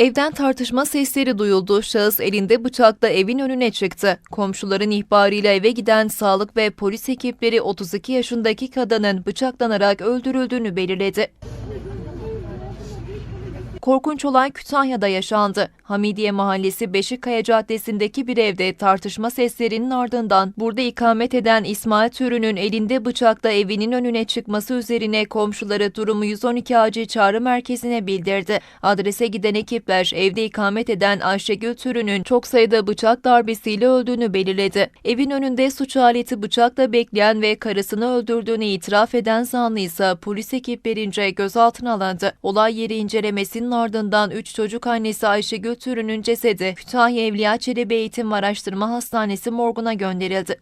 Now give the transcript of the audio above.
Evden tartışma sesleri duyuldu. Şahıs elinde bıçakla evin önüne çıktı. Komşuların ihbarıyla eve giden sağlık ve polis ekipleri 32 yaşındaki kadının bıçaklanarak öldürüldüğünü belirledi. Korkunç olay Kütahya'da yaşandı. Hamidiye Mahallesi Beşikkaya Caddesi'ndeki bir evde tartışma seslerinin ardından burada ikamet eden İsmail Türü'nün elinde bıçakla evinin önüne çıkması üzerine komşuları durumu 112 acil çağrı merkezine bildirdi. Adrese giden ekipler evde ikamet eden Ayşegül Türü'nün çok sayıda bıçak darbesiyle öldüğünü belirledi. Evin önünde suç aleti bıçakla bekleyen ve karısını öldürdüğünü itiraf eden zanlı ise polis ekiplerince gözaltına alındı. Olay yeri incelemesinin ardından 3 çocuk annesi Ayşegül Türü'nün cesedi Kütahya Evliya Çelebi Eğitim ve Araştırma Hastanesi morguna gönderildi.